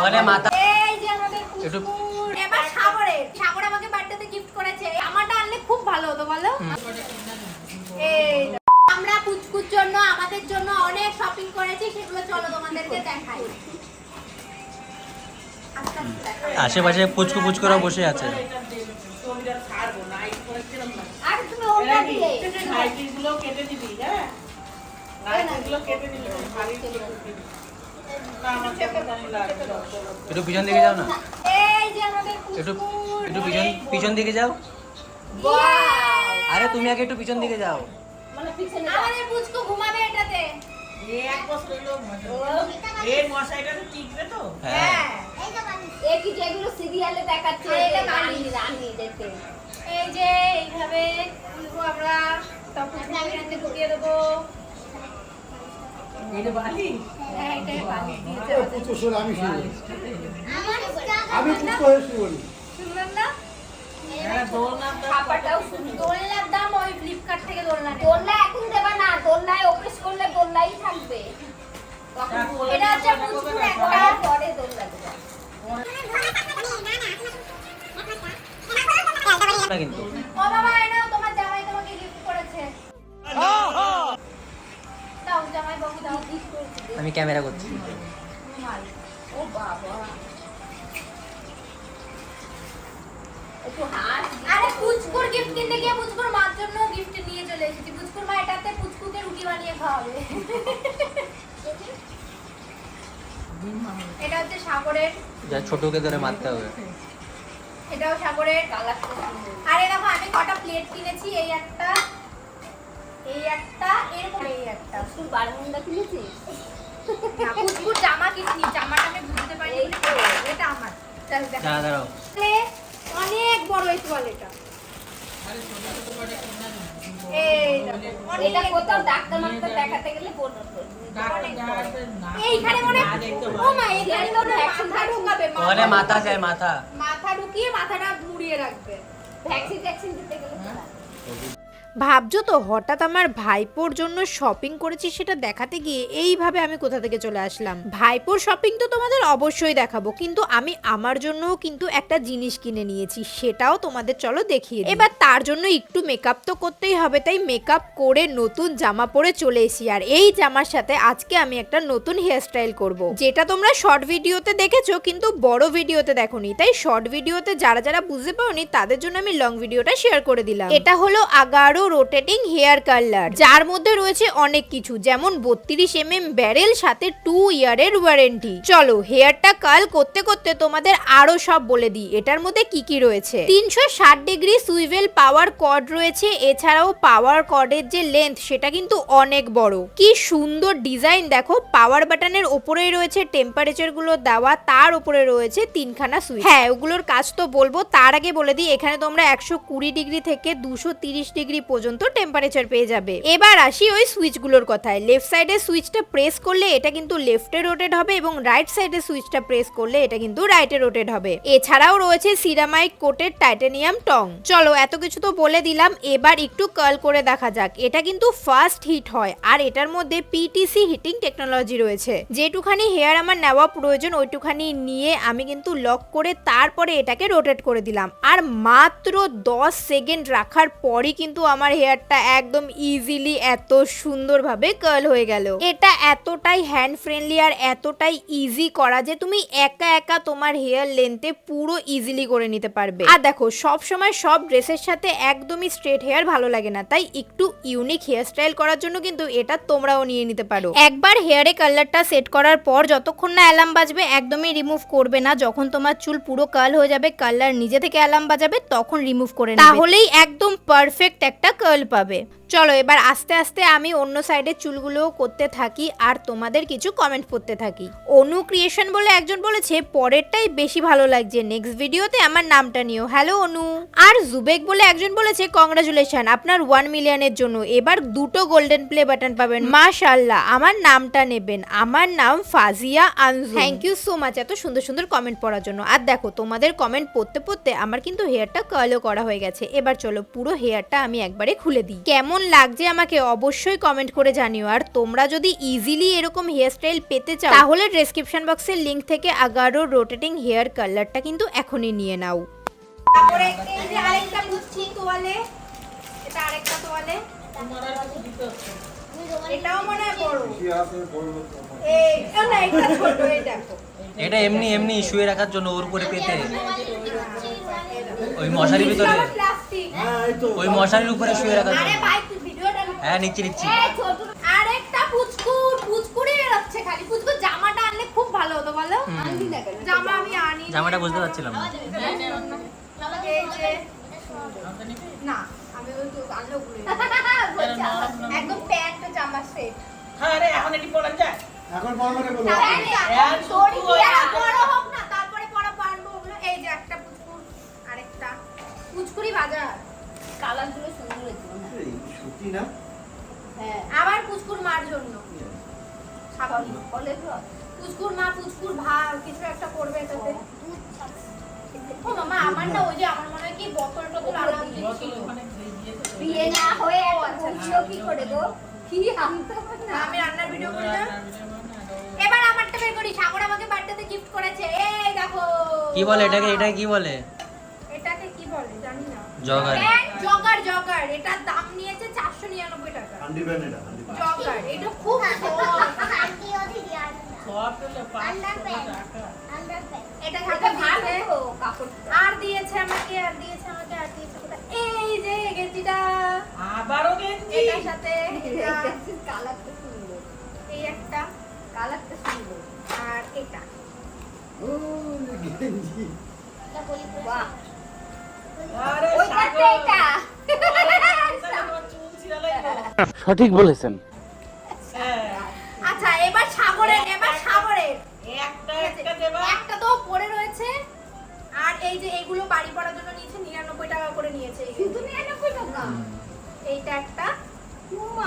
মাথা এই যে আমাদের একটু- এবার সাগরের সাগর আমাকে বার্থডেতে গিফট করেছে। আমারটা আনলে খুব ভালো হতো বলো? এই আমরা কুচকুর জন্য আমাদের জন্য অনেক শপিং করেছি সেগুলো চলো তোমাদেরকে দেখাই। আশেপাশে পুচকু পুচকুরাও বসে আছে। আর তুমি ওটা দিয়ে। নাইটিগুলো কেটে দিবি হ্যাঁ? নাইটিগুলো কেটে দিবি একটু পিছন দিকে যাও না। একটু একটু পিছন পিছন দিকে যাও। আরে তুমি আগে একটু পিছন দিকে যাও। আমাদের পুচকু ঘুমাবে এটাতে। এই তো হ্যাঁ। এ কি যেগুলো সিরিয়ালে দেখাচ্ছে। হ্যাঁ, এই যে এইভাবে আমরা। তখন ঢুকিয়ে দেবো। আমি শুনি। আমি পুত্র হয়ে শুনি। শুনলাম না? হ্যাঁ দোলনার দাম ওই ফ্লিপকার্ট থেকে দোলনা। দোলনা এখন দেবা না দোলনায় অফিস করলে দোলনাই থাকবে। এটা হচ্ছে পুচকুর একটা পরে পরে দোলনা দেবা। কিন্তু। ও বাবা আমি ক্যামেরা করছি। আরে পুচকুর গিফট কিনতে গিয়ে পুচকুর মার জন্য গিফট নিয়ে চলে এসেছি। পুচকুর মা এটাতে পুচকুকে রুটি বানিয়ে খাওয়াবে। এটা হচ্ছে সাগরের যা ছোটকে ধরে মারতে হবে। এটাও সাগরের আরে দেখো আমি কটা প্লেট কিনেছি এই একটা এই একটা এরকম এই একটা। তুই বারমুন্ডা কিনেছিস? জামা কিনি জামাটা আমি বুঝতে পারি এটা আমার। দাঁড়াও অনেক বড় এই তোয়ালেটা। মনে মাথা যায় মাথা মাথা ঢুকিয়ে মাথাটা মুড়িয়ে রাখবে। ভ্যাকসিন ট্যাকসিন দিতে গেলে হ্যাঁ। ভাবছ তো, হঠাৎ আমার ভাইপোর জন্য শপিং করেছি সেটা দেখাতে গিয়ে এইভাবে আমি কোথা থেকে চলে আসলাম? ভাইপোর শপিং তো তোমাদের অবশ্যই দেখাবো, কিন্তু আমি আমার জন্যও কিন্তু একটা জিনিস কিনে নিয়েছি, সেটাও তোমাদের চলো দেখিয়ে এবার তার জন্য একটু মেকআপ তো করতেই হবে, তাই মেকআপ করে নতুন জামা পরে চলে এসি আর এই জামার সাথে আজকে আমি একটা নতুন হেয়ারস্টাইল করব, যেটা তোমরা শর্ট ভিডিওতে দেখেছ, কিন্তু বড় ভিডিওতে দেখোনি। তাই শর্ট ভিডিওতে যারা যারা বুঝতে পারোনি, তাদের জন্য আমি লং ভিডিওটা শেয়ার করে দিলাম। এটা হলো আগারো রোটেটিং হেয়ার কালার যার মধ্যে রয়েছে অনেক কিছু, যেমন বত্রিশ এম এম ব্যারেল সাথে টু ইয়ারের ওয়ারেন্টি চলো হেয়ারটা কাল করতে করতে তোমাদের আরও সব বলে দিই। এটার মধ্যে কি কি রয়েছে? তিনশো ষাট ডিগ্রি সুইভেল পাওয়ার কর্ড রয়েছে। এছাড়াও পাওয়ার কর্ডের যে লেন্থ সেটা কিন্তু অনেক বড়। কি সুন্দর ডিজাইন দেখো পাওয়ার বাটনের ওপরেই রয়েছে টেম্পারেচারগুলো দেওয়া, তার উপরে রয়েছে তিনখানা সুইচ হ্যাঁ ওগুলোর কাজ তো বলব, তার আগে বলে দিই, এখানে তোমরা একশো কুড়ি ডিগ্রি থেকে দুশো তিরিশ ডিগ্রি পর্যন্ত টেম্পারেচার পেয়ে যাবে। এবার আসি ওই সুইচগুলোর কথায়। লেফট সাইডে সুইচটা প্রেস করলে এটা কিন্তু লেফটে রোটেট হবে এবং রাইট সাইডে সুইচটা প্রেস করলে এটা কিন্তু রাইটে রোটেট হবে। এছাড়াও রয়েছে সিরামাইক কোটেড টাইটানিয়াম টং চলো, এত কিছু তো বলে দিলাম, এবার একটু কার্ল করে দেখা যাক। এটা কিন্তু ফার্স্ট হিট হয়, আর এটার মধ্যে পিটিসি হিটিং টেকনোলজি রয়েছে। যেটুখানি হেয়ার আমার নেওয়া প্রয়োজন, ওইটুখানি নিয়ে আমি কিন্তু লক করে তারপরে এটাকে রোটেট করে দিলাম। আর মাত্র দশ সেকেন্ড রাখার পরই কিন্তু আমার হেয়ারটা একদম ইজিলি এত সুন্দরভাবে কার্ল হয়ে গেল। এটা এতটাই হ্যান্ড ফ্রেন্ডলি আর এতটাই ইজি করা যে তুমি একা একা তোমার হেয়ার লেন্থে পুরো ইজিলি করে নিতে পারবে। আর দেখো সব সময় সব ড্রেসের সাথে একদমই স্ট্রেট হেয়ার ভালো লাগে না। তাই একটু ইউনিক হেয়ার স্টাইল করার জন্য কিন্তু এটা তোমরাও নিয়ে নিতে পারো। একবার হেয়ারে কালারটা সেট করার পর যতক্ষণ না অ্যালার্ম বাজবে, একদমই রিমুভ করবে না। যখন তোমার চুল পুরো কার্ল হয়ে যাবে কালার নিজে থেকে অ্যালার্ম বাজাবে, তখন রিমুভ করে তাহলেই একদম পারফেক্ট একটা কার্ল পাবে। চলো, এবার আস্তে আস্তে আমি অন্য সাইডের চুলগুলোও করতে থাকি আর তোমাদের কিছু কমেন্ট করতে থাকি। অনু ক্রিয়েশন বলে একজন বলেছে, পরেরটাই বেশি ভালো লাগছে। নেক্সট ভিডিওতে আমার নামটা নিও। হ্যালো অনু। আর জুবেক বলে একজন বলেছে কংগ্রাচুলেশন আপনার ওয়ান মিলিয়নের জন্য এবার দুটো গোল্ডেন প্লে বাটন পাবেন। মাশাল্লাহ আমার নামটা নেবেন। আমার নাম Fazia Anju thank you so much এত সুন্দর সুন্দর কমেন্ট পড়ার জন্য। আর দেখো, তোমাদের কমেন্ট পড়তে পড়তে আমার কিন্তু হেয়ারটা কার্লও করা হয়ে গেছে। এবার চলো, পুরো হেয়ারটা আমি একবার একবারে খুলে দিই। কেমন লাগছে আমাকে অবশ্যই কমেন্ট করে জানিও। আর তোমরা যদি ইজিলি এরকম হেয়ার স্টাইল পেতে চাও তাহলে ডেসক্রিপশন বক্সের লিংক থেকে আগারো রোটেটিং হেয়ার কালারটা কিন্তু এখনই নিয়ে নাও। তারপরে এই যে আরেকটা বুঝছি তোয়ালে। এটা আরেকটা তোয়ালে। এটাও মনে হয় বড়। এই না এটা ছোট এই এটা এমনি এমনি শুয়ে রাখার জন্য ওর উপরে পেতে। ওই মশারির ভিতরে। ওই মশারির উপরে শুয়ে রাখার আরে ভাই তুই ভিডিওটা নে। হ্যাঁ নিচ্ছি নিচ্ছি। এই ছোট আরেকটা পুচকুর পুচকুরি বেরোচ্ছে খালি। পুচকুর জামাটা আনলে খুব ভালো হতো বলো? জামা আমি আনি। জামাটা বুঝতে পারছিলাম না। না আমি ওই তো আনলেও ভুলে একদম প্যান্ট জামা সেট। হ্যাঁ রে এখন এটি পড়া যায়। এখন বড় করে বলো তোর কি আর বড় হোক পুচকুরি বাজার। কালারগুলো সুন্দর হয়েছে মনে সত্যি না? হ্যাঁ আবার পুচকুর মার জন্য। ফলের রস পুচকুর মা পুচকুর ভাই কিছু একটা করবে এটাতে। ও মামা আমার না ওই যে আমার মনে হয় কি বোতল টোতল আনা উচিত ছিল ওখানে দিয়ে দিয়েছে তো। বিয়ে না হয়ে ও, একটা আচ্ছা, বলছিল কি করে গো? কি আনতে হবে না, না আমি রান্নার ভিডিও করি না? এবার আমারটা বের করি। সাগর আমাকে বার্থডেতে গিফট করেছে। এই দেখো। কি বলে এটাকে? এটাকে কি বলে? জগার জগার জগার এটার দাম নিয়েছে চারশো নিরানব্বই টাকা। হান্ডি ব্যান্ড এটা জগার এটা খুব। এটা এটা আর দিয়েছে আমাকে আর দিয়েছে আমাকে আর দিয়েছে এই যে গেঞ্জিটা। আবারও গেঞ্জি। এটার সাথে এটা, কালারটা সুন্দর। এই একটা। কালারটা সুন্দর। আর এটা। ও গেঞ্জি। বাহ। সঠিক বলেছেন। হ্যাঁ। আচ্ছা এবার সাগরের এবার সাগরের একটা একটা দেবা। একটা তো পড়ে রয়েছে। আর এই যে এগুলো বাড়ি পড়ার জন্য নিয়েছে নিরানব্বই টাকা করে নিয়েছে। শুধু নিরানব্বই টাকা? এইটা একটা একটা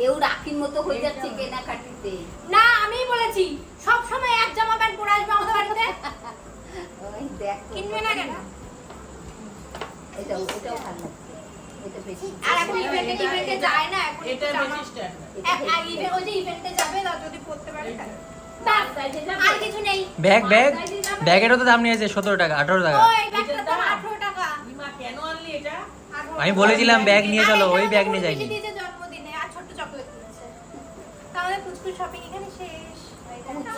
এও রাখির মতো হয়ে যাচ্ছে কেনাকাটিতে। না আমিই বলেছি সব সময় এক জামা প্যান্ট পরে আসবে আমাদের বাড়িতে। ওই দেখ কিনবে না কেন? এটাও ভালো লাগছে। এটা বেশি আর এখন ইভেন্টে ইভেন্টে যায় না এখন এটা বেশি স্ট্যান্ডার্ড এক- ওই যে ইভেন্টে যাবে তা যদি পড়তে পারে আর কিছু নেই। Bag bag? ব্যাগেরও তো দাম নিয়েছে সতেরো টাকা আঠারো টাকা। ওই ব্যাগটার দাম 18 টাকা। ইমা কেন আনলি এটা? 18 আমি বলেছিলাম ব্যাগ নিয়ে চলো ওই ব্যাগ নিয়ে যাইনি। শপিং এখানে শেষ।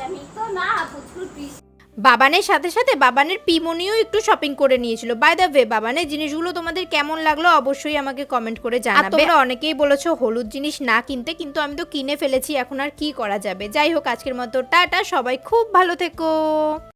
আমি তো না প্রচুর পিস বাবানের সাথে সাথে বাবানের পিমনিও একটু শপিং করে নিয়েছিল। বাই দ্য ওয়ে বাবানের জিনিসগুলো তোমাদের কেমন লাগল অবশ্যই আমাকে কমেন্ট করে জানাবে। তোমরা অনেকেই বলেছ হলুদ জিনিস না কিনতে কিন্তু আমি তো কিনে ফেলেছি এখন আর কি করা যাবে? যাই হোক আজকের মতো টাটা সবাই খুব ভালো থেকো।